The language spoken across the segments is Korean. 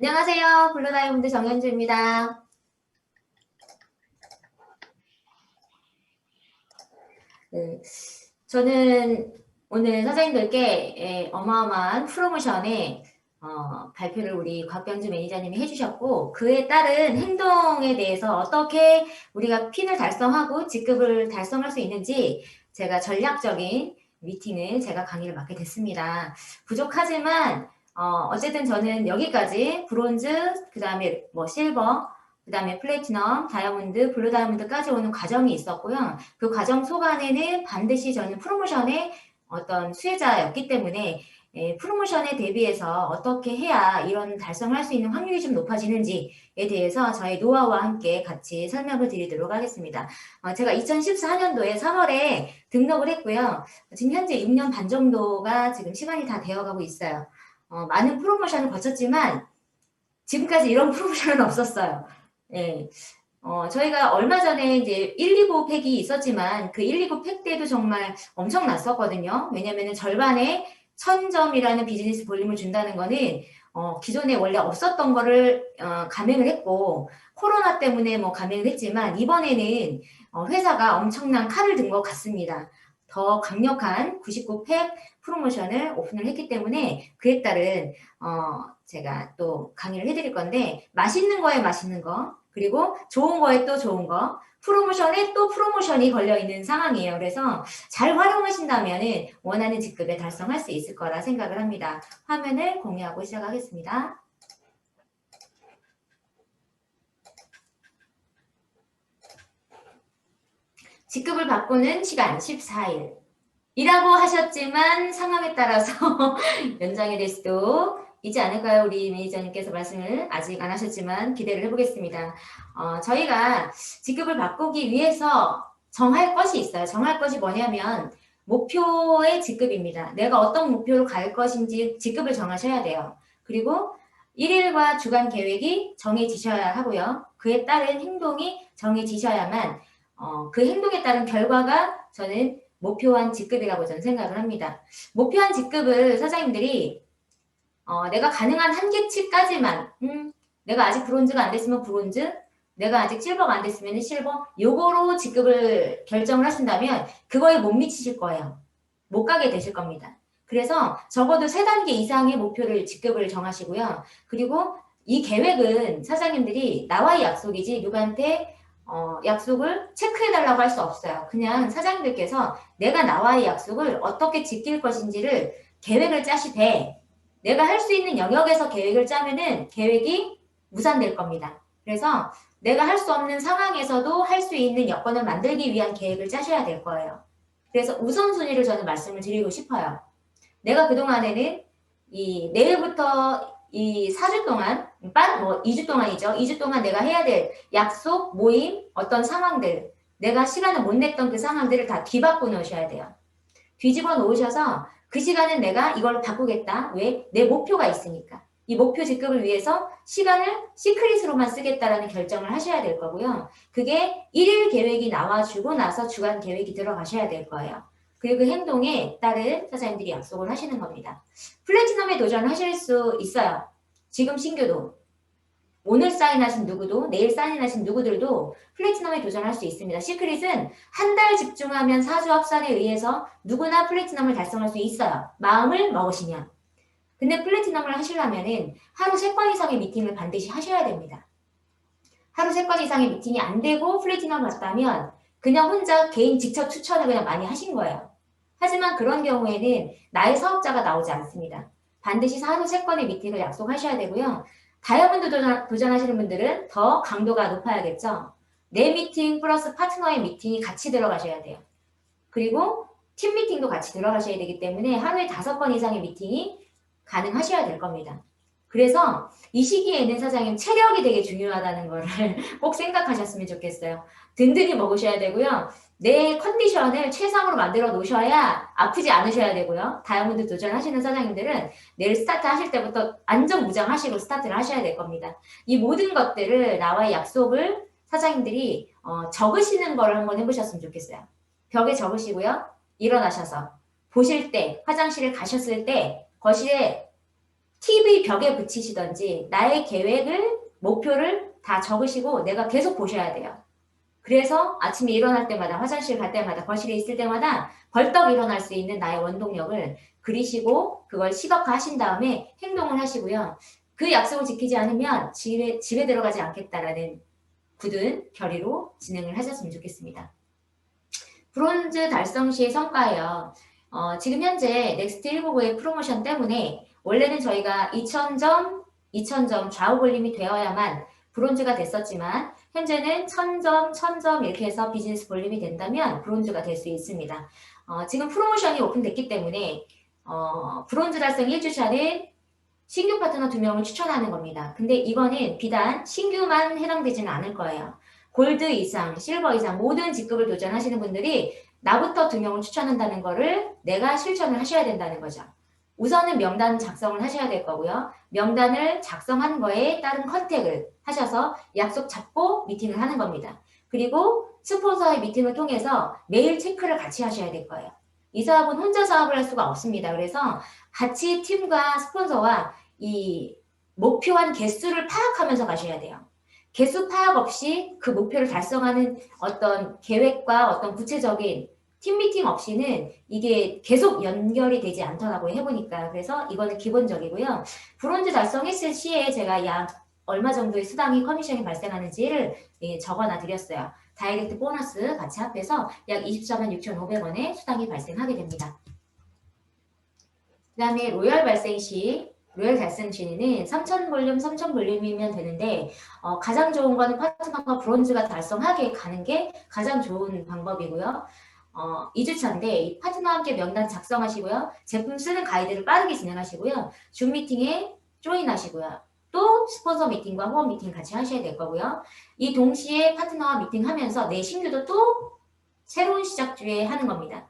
안녕하세요. 블루다이몬드 정현주입니다. 네, 저는 오늘 사장님들께 예, 어마어마한 프로모션에 어, 발표를 우리 곽병주 매니저님이 해주셨고 그에 따른 행동에 대해서 어떻게 우리가 핀을 달성하고 직급을 달성할 수 있는지 제가 전략적인 미팅을 제가 강의를 맡게 됐습니다. 부족하지만 어, 어쨌든 저는 여기까지 브론즈, 그 다음에 뭐 실버, 그 다음에 플래티넘, 다이아몬드, 블루 다이아몬드까지 오는 과정이 있었고요. 그 과정 속안에는 반드시 저는 프로모션의 어떤 수혜자였기 때문에 예, 프로모션에 대비해서 어떻게 해야 이런 달성을 할수 있는 확률이 좀 높아지는지에 대해서 저희 노하우와 함께 같이 설명을 드리도록 하겠습니다. 어, 제가 2014년도에 3월에 등록을 했고요. 지금 현재 6년 반 정도가 지금 시간이 다 되어가고 있어요. 어, 많은 프로모션을 거쳤지만 지금까지 이런 프로모션은 없었어요. 예. 어, 저희가 얼마 전에 이제 129 팩이 있었지만 그 129 팩 때도 정말 엄청 났었거든요. 왜냐면은 절반에 1000점이라는 비즈니스 볼륨을 준다는 거는 어, 기존에 원래 없었던 거를 어, 감행을 했고 코로나 때문에 뭐 감행을 했지만 이번에는 어, 회사가 엄청난 칼을 든 것 같습니다. 더 강력한 99팩 프로모션을 오픈을 했기 때문에 그에 따른 어 제가 또 강의를 해드릴 건데 맛있는 거에 맛있는 거 그리고 좋은 거에 또 좋은 거 프로모션에 또 프로모션이 걸려 있는 상황이에요. 그래서 잘 활용하신다면 원하는 직급에 달성할 수 있을 거라 생각을 합니다. 화면을 공유하고 시작하겠습니다. 직급을 바꾸는 시간 14일. 이라고 하셨지만 상황에 따라서 연장이 될 수도 있지 않을까요? 우리 매니저님께서 말씀을 아직 안 하셨지만 기대를 해보겠습니다. 어, 저희가 직급을 바꾸기 위해서 정할 것이 있어요. 정할 것이 뭐냐면 목표의 직급입니다. 내가 어떤 목표로 갈 것인지 직급을 정하셔야 돼요. 그리고 일일과 주간 계획이 정해지셔야 하고요. 그에 따른 행동이 정해지셔야만 어, 그 행동에 따른 결과가 저는 목표한 직급이라고 저는 생각을 합니다. 목표한 직급을 사장님들이 어, 내가 가능한 한계치까지만 음, 내가 아직 브론즈가 안 됐으면 브론즈 내가 아직 실버가 안 됐으면 실버 요거로 직급을 결정을 하신다면 그거에 못 미치실 거예요. 못 가게 되실 겁니다. 그래서 적어도 세 단계 이상의 목표를 직급을 정하시고요. 그리고 이 계획은 사장님들이 나와의 약속이지 누구한테 어, 약속을 체크해달라고 할 수 없어요. 그냥 사장님들께서 내가 나와의 약속을 어떻게 지킬 것인지를 계획을 짜시되 내가 할 수 있는 영역에서 계획을 짜면은 계획이 무산될 겁니다. 그래서 내가 할 수 없는 상황에서도 할 수 있는 여건을 만들기 위한 계획을 짜셔야 될 거예요. 그래서 우선순위를 저는 말씀을 드리고 싶어요. 내가 그동안에는 이 내일부터 이 4주 동안, 뭐 2주 동안이죠. 2주 동안 내가 해야 될 약속, 모임, 어떤 상황들, 내가 시간을 못 냈던 그 상황들을 다 뒤바꿔 놓으셔야 돼요. 뒤집어 놓으셔서 그 시간은 내가 이걸 바꾸겠다. 왜? 내 목표가 있으니까. 이 목표 직급을 위해서 시간을 시크릿으로만 쓰겠다라는 결정을 하셔야 될 거고요. 그게 일일 계획이 나와주고 나서 주간 계획이 들어가셔야 될 거예요. 그리고 그 행동에 따른 사장님들이 약속을 하시는 겁니다. 플래티넘에 도전하실 수 있어요. 지금 신규도. 오늘 사인하신 누구도 내일 사인하신 누구들도 플래티넘에 도전할 수 있습니다. 시크릿은 한 달 집중하면 사주 합산에 의해서 누구나 플래티넘을 달성할 수 있어요. 마음을 먹으시면. 근데 플래티넘을 하시려면은 하루 3건 이상의 미팅을 반드시 하셔야 됩니다. 하루 3건 이상의 미팅이 안 되고 플래티넘 갔다면 그냥 혼자 개인 직접 추천을 그냥 많이 하신 거예요. 하지만 그런 경우에는 나의 사업자가 나오지 않습니다. 반드시 세 건의 미팅을 약속하셔야 되고요. 다이아몬드 도전, 도전하시는 분들은 더 강도가 높아야겠죠. 내 미팅 플러스 파트너의 미팅이 같이 들어가셔야 돼요. 그리고 팀 미팅도 같이 들어가셔야 되기 때문에 하루에 다섯 건 이상의 미팅이 가능하셔야 될 겁니다. 그래서 이 시기에는 사장님 체력이 되게 중요하다는 거를 꼭 생각하셨으면 좋겠어요. 든든히 먹으셔야 되고요. 내 컨디션을 최상으로 만들어 놓으셔야 아프지 않으셔야 되고요. 다이아몬드 도전하시는 사장님들은 내일 스타트 하실 때부터 안전무장하시고 스타트를 하셔야 될 겁니다. 이 모든 것들을 나와의 약속을 사장님들이 어, 적으시는 걸 한번 해보셨으면 좋겠어요. 벽에 적으시고요. 일어나셔서 보실 때 화장실에 가셨을 때 거실에 TV 벽에 붙이시던지 나의 계획을 목표를 다 적으시고 내가 계속 보셔야 돼요. 그래서 아침에 일어날 때마다 화장실 갈 때마다 거실에 있을 때마다 벌떡 일어날 수 있는 나의 원동력을 그리시고 그걸 시각화하신 다음에 행동을 하시고요. 그 약속을 지키지 않으면 집에, 집에 들어가지 않겠다라는 굳은 결의로 진행을 하셨으면 좋겠습니다. 브론즈 달성 시의 성과예요. 어, 지금 현재 넥스트 199의 프로모션 때문에 원래는 저희가 2,000점, 2,000점 좌우 볼륨이 되어야만 브론즈가 됐었지만 현재는 1000점, 1000점 이렇게 해서 비즈니스 볼륨이 된다면 브론즈가 될 수 있습니다. 어, 지금 프로모션이 오픈됐기 때문에 어, 브론즈 달성 1주차는 신규 파트너 2명을 추천하는 겁니다. 근데 이거는 비단 신규만 해당되지는 않을 거예요. 골드 이상, 실버 이상 모든 직급을 도전하시는 분들이 나부터 2명을 추천한다는 거를 내가 실천을 하셔야 된다는 거죠. 우선은 명단 작성을 하셔야 될 거고요. 명단을 작성한 거에 따른 컨택을 하셔서 약속 잡고 미팅을 하는 겁니다. 그리고 스폰서의 미팅을 통해서 매일 체크를 같이 하셔야 될 거예요. 이 사업은 혼자 사업을 할 수가 없습니다. 그래서 같이 팀과 스폰서와 이 목표한 개수를 파악하면서 가셔야 돼요. 개수 파악 없이 그 목표를 달성하는 어떤 계획과 어떤 구체적인 팀 미팅 없이는 이게 계속 연결이 되지 않더라고요. 해보니까. 그래서 이거는 기본적이고요. 브론즈 달성했을 시에 제가 약 얼마 정도의 수당이 커미션이 발생하는지를 예, 적어놔 드렸어요. 다이렉트 보너스 같이 합해서 약 24만 6,500원의 수당이 발생하게 됩니다. 그 다음에 로열 발생 시 로열 달성 시는 3,000 볼륨, 3,000 볼륨이면 되는데 어, 가장 좋은 거는 파트너가 브론즈가 달성하게 가는 게 가장 좋은 방법이고요. 어, 2주차인데 이 파트너와 함께 명단 작성하시고요. 제품 쓰는 가이드를 빠르게 진행하시고요. 줌 미팅에 조인하시고요. 또 스폰서 미팅과 후원 미팅 같이 하셔야 될 거고요. 이 동시에 파트너와 미팅하면서 내 신규도 또 새로운 시작주에 하는 겁니다.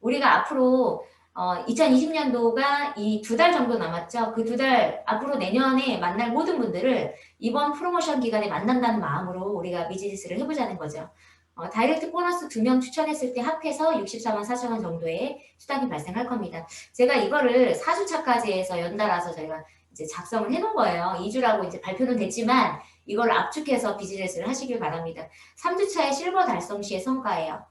우리가 앞으로 어, 2020년도가 이 두 달 정도 남았죠. 그 두 달 앞으로 내년에 만날 모든 분들을 이번 프로모션 기간에 만난다는 마음으로 우리가 비즈니스를 해보자는 거죠. 어, 다이렉트 보너스 두 명 추천했을 때 합해서 64만 4천 원 정도의 수당이 발생할 겁니다. 제가 이거를 4주차까지 해서 연달아서 저희가 이제 작성을 해놓은 거예요. 2주라고 이제 발표는 됐지만 이걸 압축해서 비즈니스를 하시길 바랍니다. 3주차의 실버 달성 시의 성과예요.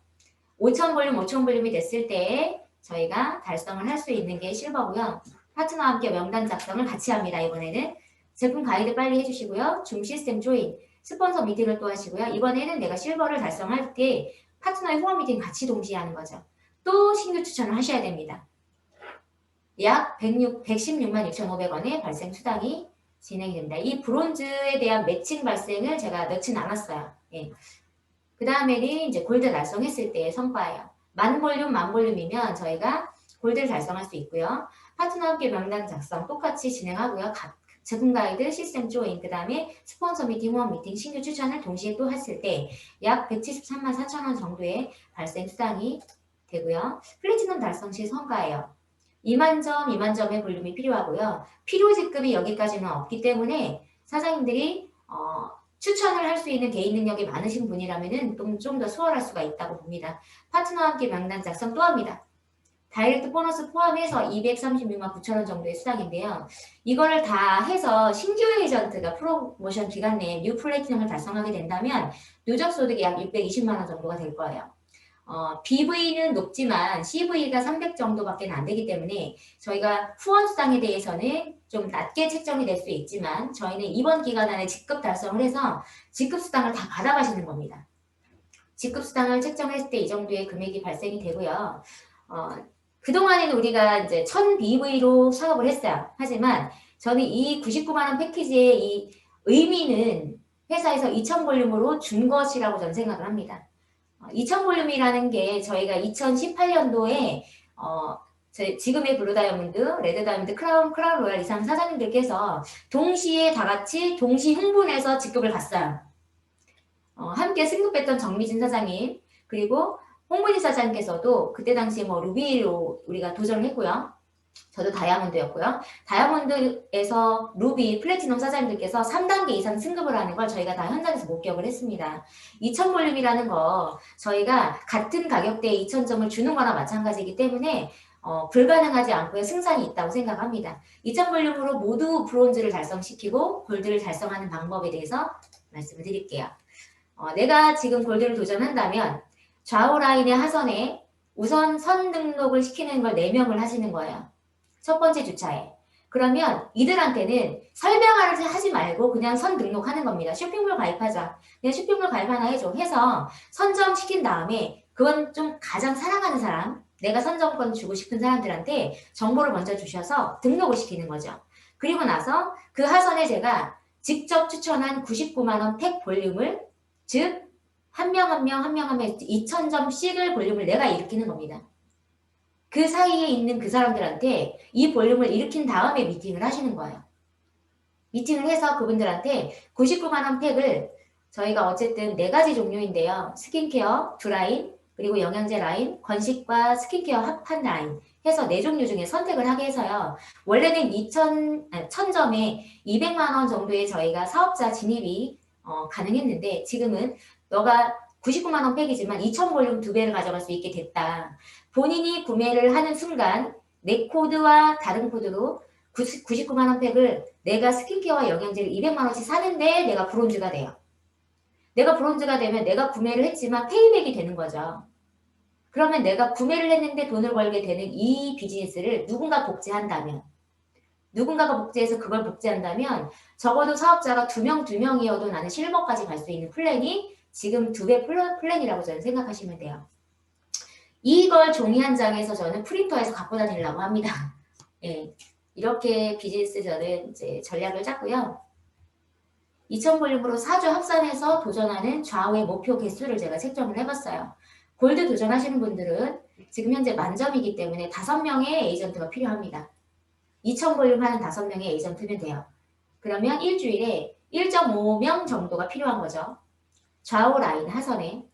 5천 볼륨, 5천 볼륨이 됐을 때 저희가 달성을 할 수 있는 게 실버고요. 파트너와 함께 명단 작성을 같이 합니다. 이번에는 제품 가이드 빨리 해주시고요. 줌 시스템 조인, 스폰서 미팅을 또 하시고요. 이번에는 내가 실버를 달성할 때 파트너의 후원 미팅 같이 동시에 하는 거죠. 또 신규 추천을 하셔야 됩니다. 약 106, 116만 6,500원의 발생 수당이 진행이 됩니다. 이 브론즈에 대한 매칭 발생을 제가 넣진 않았어요. 예. 그 다음에는 이제 골드 달성했을 때의 성과예요. 만 볼륨, 만 볼륨이면 저희가 골드를 달성할 수 있고요. 파트너와 함께 명단 작성 똑같이 진행하고요. 각 제품 가이드, 시스템 조인, 그 다음에 스폰서 미팅, 후원 미팅, 신규 추천을 동시에 또 했을 때 약 173만 4천 원 정도의 발생 수당이 되고요. 플래티넘 달성 시 성과예요. 2만 점, 2만 점의 볼륨이 필요하고요. 필요 직급이 여기까지는 없기 때문에 사장님들이 어, 추천을 할 수 있는 개인 능력이 많으신 분이라면 좀더 수월할 수가 있다고 봅니다. 파트너와 함께 명단 작성 또 합니다. 다이렉트 보너스 포함해서 236만 9천 원 정도의 수당인데요. 이거를 다 해서 신규 에이전트가 프로모션 기간 내에 뉴 플래티넘을 달성하게 된다면 누적 소득이 약 620만 원 정도가 될 거예요. 어, BV는 높지만 CV가 300 정도밖에 안 되기 때문에 저희가 후원 수당에 대해서는 좀 낮게 책정이 될 수 있지만 저희는 이번 기간 안에 직급 달성을 해서 직급 수당을 다 받아가시는 겁니다. 직급 수당을 책정했을 때 이 정도의 금액이 발생이 되고요. 어, 그동안에는 우리가 이제 1000 BV로 사업을 했어요. 하지만 저는 이 99만 원 패키지의 이 의미는 회사에서 2000 볼륨으로 준 것이라고 저는 생각을 합니다. 2000 볼륨이라는 게 저희가 2018년도에 어, 지금의 블루 다이아몬드, 레드 다이아몬드, 크라운, 크라운 로얄 이상 사장님들께서 동시에 다 같이 동시 흥분해서 직급을 갔어요. 어, 함께 승급했던 정미진 사장님, 그리고 홍문희 사장님께서도 그때 당시에 뭐 루비로 우리가 도전을 했고요. 저도 다이아몬드였고요. 다이아몬드에서 루비, 플래티넘 사장님들께서 3단계 이상 승급을 하는 걸 저희가 다 현장에서 목격을 했습니다. 2000 볼륨이라는 거 저희가 같은 가격대에 2000점을 주는 거나 마찬가지이기 때문에 어, 불가능하지 않고요. 승산이 있다고 생각합니다. 2000볼륨으로 모두 브론즈를 달성시키고 골드를 달성하는 방법에 대해서 말씀을 드릴게요. 어, 내가 지금 골드를 도전한다면 좌우 라인의 하선에 우선 선 등록을 시키는 걸 4명을 하시는 거예요. 첫 번째 주차에. 그러면 이들한테는 설명을 하지 말고 그냥 선 등록하는 겁니다. 쇼핑몰 가입하자. 그냥 쇼핑몰 가입 하나 해줘. 해서 선점시킨 다음에 그건 좀 가장 사랑하는 사람, 내가 선정권 주고 싶은 사람들한테 정보를 먼저 주셔서 등록을 시키는 거죠. 그리고 나서 그 하선에 제가 직접 추천한 99만 원 팩 볼륨을 즉 한 명 한 명 한 명 한 명 2,000점씩을 볼륨을 내가 일으키는 겁니다. 그 사이에 있는 그 사람들한테 이 볼륨을 일으킨 다음에 미팅을 하시는 거예요. 미팅을 해서 그분들한테 99만 원 팩을 저희가 어쨌든 네 가지 종류인데요. 스킨케어, 드라인, 그리고 영양제 라인, 건식과 스킨케어 합한 라인 해서 네 종류 중에 선택을 하게 해서요. 원래는 2천, 1000점에 200만 원 정도의 저희가 사업자 진입이 어, 가능했는데 지금은 너가 99만 원 팩이지만 2천 볼륨 두 배를 가져갈 수 있게 됐다. 본인이 구매를 하는 순간 내 코드와 다른 코드로 99만 원 팩을 내가 스킨케어와 영양제를 200만 원씩 사는데 내가 브론즈가 돼요. 내가 브론즈가 되면 내가 구매를 했지만 페이백이 되는 거죠. 그러면 내가 구매를 했는데 돈을 벌게 되는 이 비즈니스를 누군가 복제한다면 누군가가 복제해서 그걸 복제한다면 적어도 사업자가 두 명, 두 명이어도 나는 실버까지 갈 수 있는 플랜이 지금 두 배 플랜이라고 저는 생각하시면 돼요. 이걸 종이 한 장에서 저는 프린터에서 갖고 다니려고 합니다. 예, 이렇게 비즈니스 저는 이제 전략을 짰고요. 2000볼륨으로 4주 합산해서 도전하는 좌우의 목표 개수를 제가 책정을 해봤어요. 골드 도전하시는 분들은 지금 현재 만점이기 때문에 5명의 에이전트가 필요합니다. 2000볼륨 하는 5명의 에이전트면 돼요. 그러면 일주일에 1.5명 정도가 필요한 거죠. 좌우 라인 하선에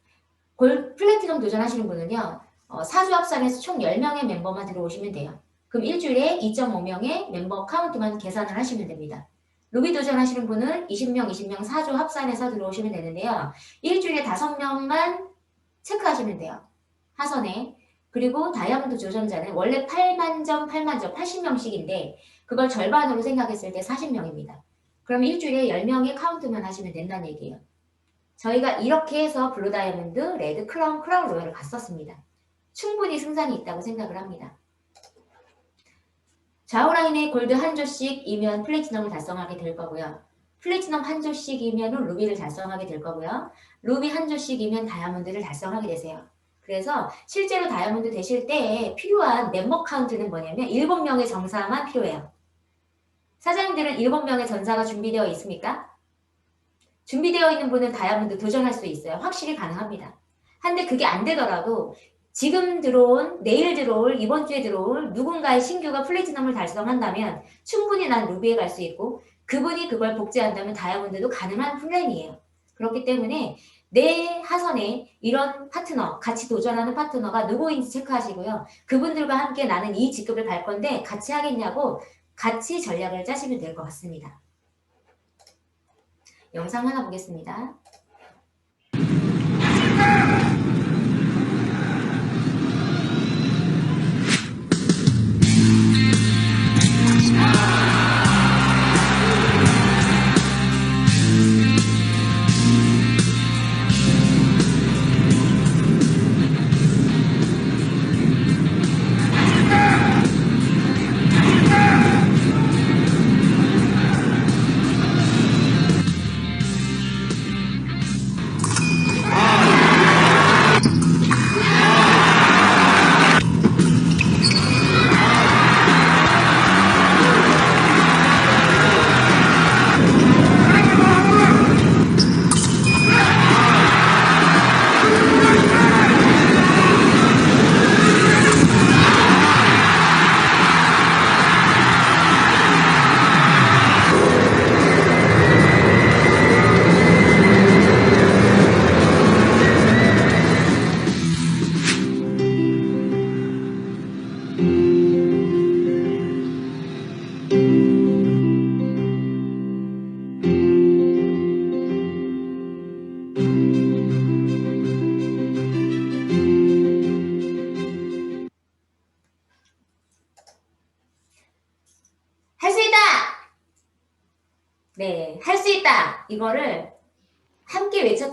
골 플래티넘 도전하시는 분은요. 어, 4주 합산해서 총 10명의 멤버만 들어오시면 돼요. 그럼 일주일에 2.5명의 멤버 카운트만 계산을 하시면 됩니다. 루비 도전하시는 분은 20명, 20명 4조 합산해서 들어오시면 되는데요. 일주일에 5명만 체크하시면 돼요. 하선에. 그리고 다이아몬드 도전자는 원래 8만 점, 8만 점, 80명씩인데 그걸 절반으로 생각했을 때 40명입니다. 그럼 일주일에 10명의 카운트만 하시면 된다는 얘기예요. 저희가 이렇게 해서 블루 다이아몬드, 레드, 크라운, 크라운 로열을 갔었습니다. 충분히 승산이 있다고 생각을 합니다. 좌우 라인에 골드 한 조씩이면 플래티넘을 달성하게 될 거고요. 플래티넘 한 조씩이면 루비를 달성하게 될 거고요. 루비 한 조씩이면 다이아몬드를 달성하게 되세요. 그래서 실제로 다이아몬드 되실 때에 필요한 멤버 카운트는 뭐냐면 7명의 정사만 필요해요. 사장님들은 7명의 전사가 준비되어 있습니까? 준비되어 있는 분은 다이아몬드 도전할 수 있어요. 확실히 가능합니다. 한데 그게 안 되더라도 지금 들어온, 내일 들어올, 이번 주에 들어올 누군가의 신규가 플래티넘을 달성한다면 충분히 난 루비에 갈 수 있고 그분이 그걸 복제한다면 다이아몬드도 가능한 플랜이에요. 그렇기 때문에 내 하선에 이런 파트너, 같이 도전하는 파트너가 누구인지 체크하시고요. 그분들과 함께 나는 이 직급을 갈 건데 같이 하겠냐고 같이 전략을 짜시면 될 것 같습니다. 영상 하나 보겠습니다.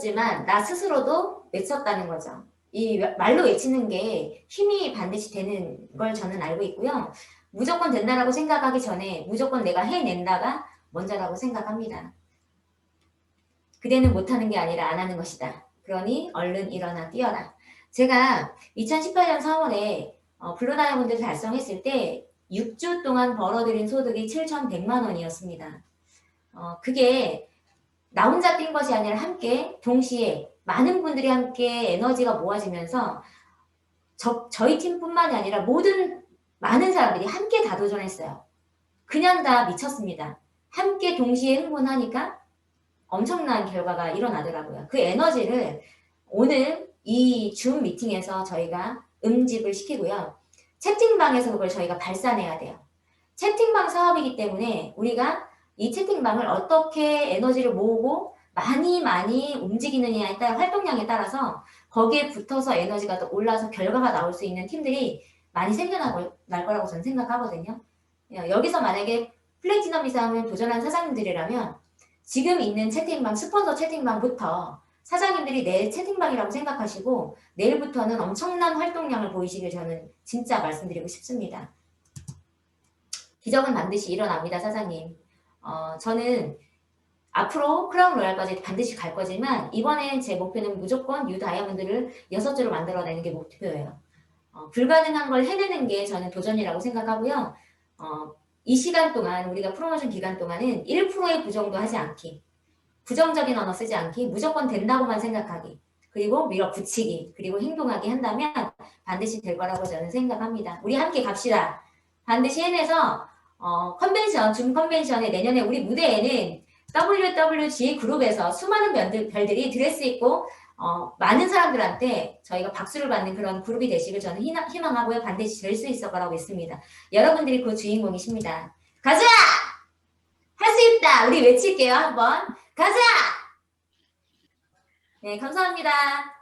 외쳤지만 나 스스로도 외쳤다는 거죠. 이 말로 외치는 게 힘이 반드시 되는 걸 저는 알고 있고요. 무조건 된다라고 생각하기 전에 무조건 내가 해낸다가 먼저라고 생각합니다. 그대는 못하는 게 아니라 안 하는 것이다. 그러니 얼른 일어나 뛰어라. 제가 2018년 4월에 어, 블루 다이아몬드를 달성했을 때 6주 동안 벌어들인 소득이 7,100만 원이었습니다. 어, 그게 나 혼자 뛴 것이 아니라 함께 동시에 많은 분들이 함께 에너지가 모아지면서 저, 저희 팀뿐만이 아니라 모든 많은 사람들이 함께 다 도전했어요. 그냥 다 미쳤습니다. 함께 동시에 흥분하니까 엄청난 결과가 일어나더라고요. 그 에너지를 오늘 이 줌 미팅에서 저희가 음집을 시키고요. 채팅방에서 그걸 저희가 발산해야 돼요. 채팅방 사업이기 때문에 우리가 이 채팅방을 어떻게 에너지를 모으고 많이 많이 움직이느냐에 따라 활동량에 따라서 거기에 붙어서 에너지가 더 올라서 결과가 나올 수 있는 팀들이 많이 생겨날 거라고 저는 생각하거든요. 여기서 만약에 플래티넘 이상을 도전한 사장님들이라면 지금 있는 채팅방, 스폰서 채팅방부터 사장님들이 내 채팅방이라고 생각하시고 내일부터는 엄청난 활동량을 보이시길 저는 진짜 말씀드리고 싶습니다. 기적은 반드시 일어납니다, 사장님. 어, 저는 앞으로 크라운 로얄까지 반드시 갈 거지만 이번에 제 목표는 무조건 유 다이아몬드를 여섯 줄로 만들어내는 게 목표예요. 어, 불가능한 걸 해내는 게 저는 도전이라고 생각하고요. 어, 이 시간 동안 우리가 프로모션 기간 동안은 1%의 부정도 하지 않기, 부정적인 언어 쓰지 않기, 무조건 된다고만 생각하기, 그리고 밀어붙이기, 그리고 행동하기 한다면 반드시 될 거라고 저는 생각합니다. 우리 함께 갑시다. 반드시 해내서 어, 컨벤션, 줌 컨벤션의 내년에 우리 무대에는 WWG 그룹에서 수많은 별들, 별들이 드레스 입고 어, 많은 사람들한테 저희가 박수를 받는 그런 그룹이 되시길 저는 희망, 하고요 반드시 될 수 있을 거라고 믿습니다. 여러분들이 그 주인공이십니다. 가자! 할 수 있다! 우리 외칠게요, 한번. 가자! 네, 감사합니다.